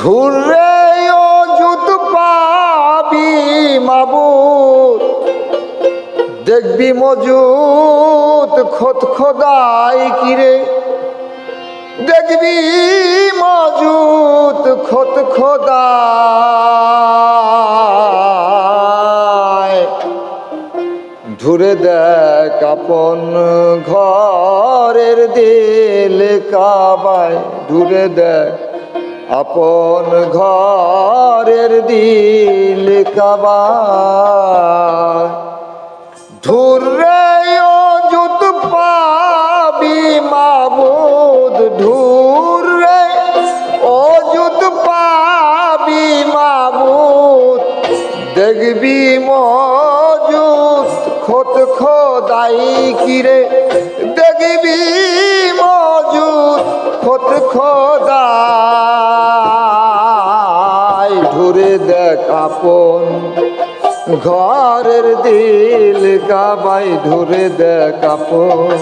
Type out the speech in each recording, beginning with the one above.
ধুরে অযুত পাবি মাবুত দেখবি মজুত খোদ খোদাই কিরে। দেখবি মজুত খোদ খোদাই ধুরে দেখ আপন ঘরের দিল কাবায়। ধুরে দেখ আপন ঘরের দিল কাবায়। ধুরে অযুত পাবি মাবুদ, ধুরে অযুত পাবি মাবুদ। দেখবি খোদ খোদাই কিরে দেখবি মজুদ খোদ খোদাই? ধরে দেখ আপন ঘরের দিল কাবাই ধরে দেখ আপন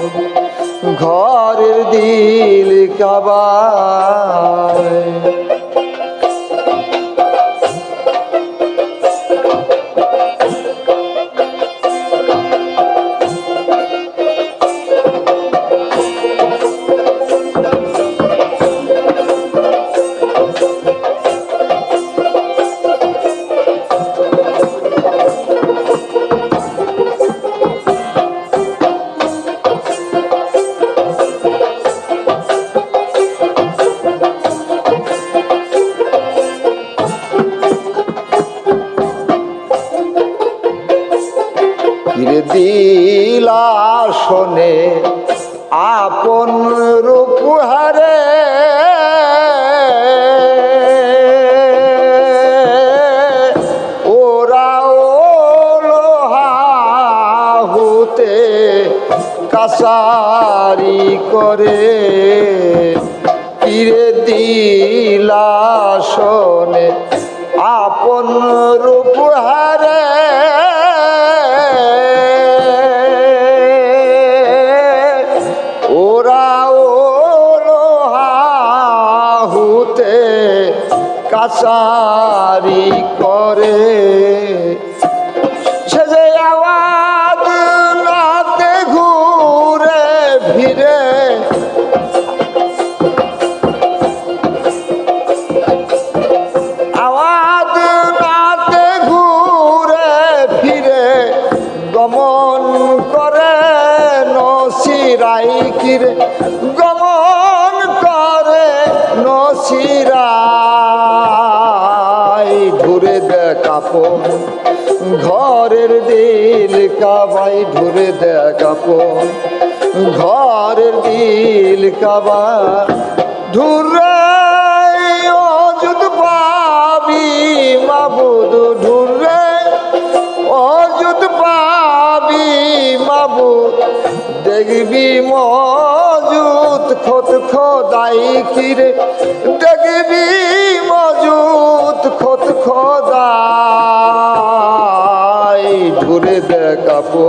ঘরের দিল কাবাই। শোনে আপন রূপ হারে। কাসারি করে। ফিরে দিলা শোনে আপন রূপ হারে। কাসারি করে। ঘুরে দেখাপো ঘরের দিল কাবাই ঘুরে দেখাপো ঘরের দিল কাবা ধুরে অযুত পাবি মাবুদ ঢুরে অযুত পাবি মাবুদ। দেখবি মজুত খোদ খোদাই কিরে, দেখবি ঘুরে দেখাবো।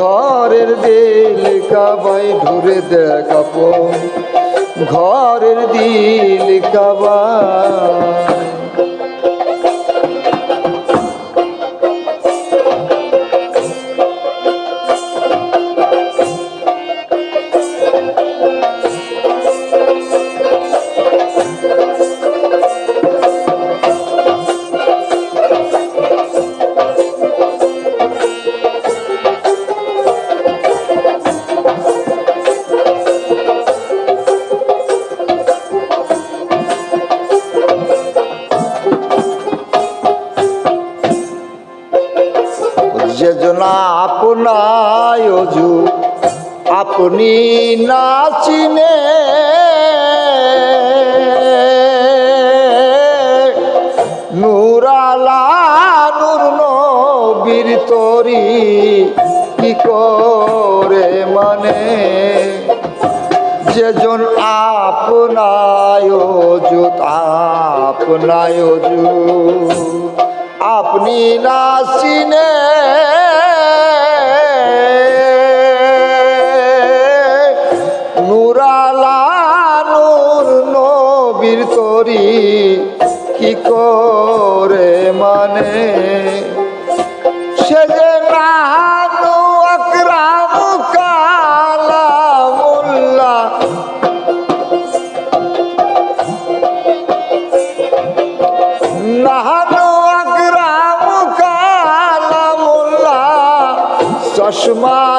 ঘরের দিল কাবাই ঘুরে দেখাবো। ঘরের দিল কাবাই আপনি না চিনে। নুরালা নুর নবীর তরি কি করে মানে? যেজন আপনায় অজুত আপনায় আপনি না চিনে। পীর তরি কি করে মানে? সে যে নাহানু আকরাম কালামুল্লাহ নাহানু আকরাম কালামুল্লাহ চশমা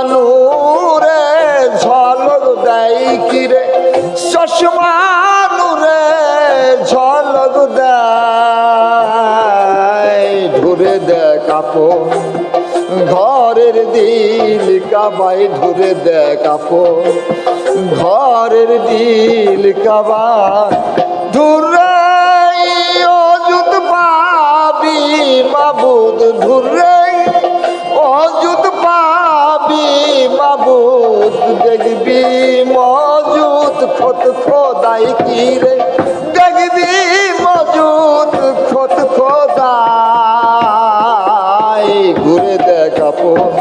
ঘরের দিল কাবাই ধরে দেখ ঘরের দিল কাবাই ধরে, অযুত পাবি মাবুদ ধরে। অযুত পাবি মাবুদ দেখবি মজুদ খত খোদাই কি রে? ঘুরে দেখ আপন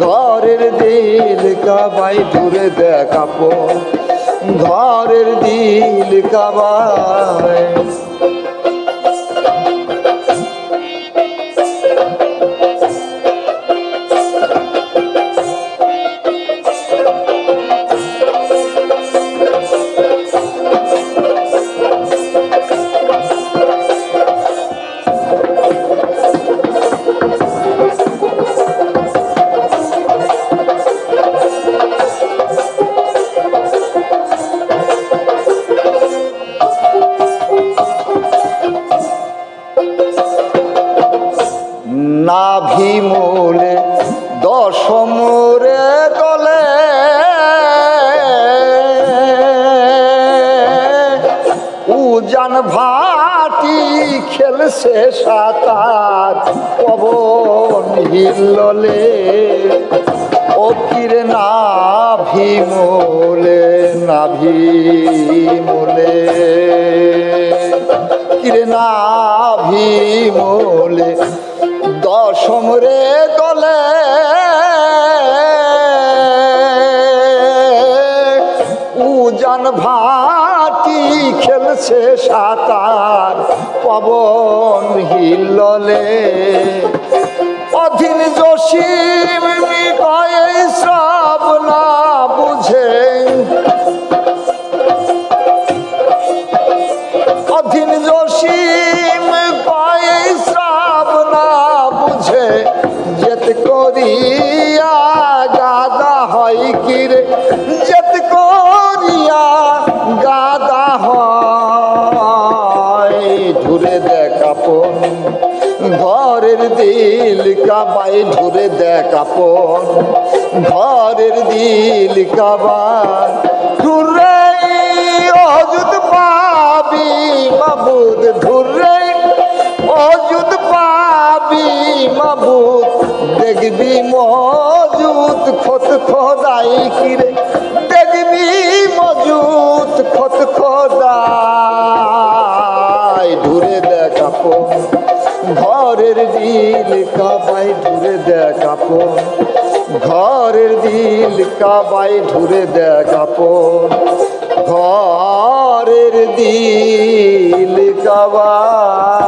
ঘরের দিল কাবাই ঘুরে দেখ আপন ঘরের দিল কাবাই নাভি মূলে দশমরে তলে উজান ভাটি খেলছে সাতার, পবন হিললে ও কিরে নাভি মোলে নাভি মোলে। কিরে নাভি মোলে দশম রে দলে। উজান ভাটি খেলছে সাতার পবন হিললে। অধীন জসিম কয়ে সব না বুঝে দেখ আপন ঘরের দিল কাবাই ঘুরে দেখ আপন ঘরের দিল কাবাই ঘুরে অযুত পাবি মাবুদ ঘুরে অযুত পাবি মাবুদ, দেখবি মজুত খত খোদাই কিরে দিল ঘরের দিল কাবাই ঘুরে দেখ আপন। ঘরের দিল কাবাই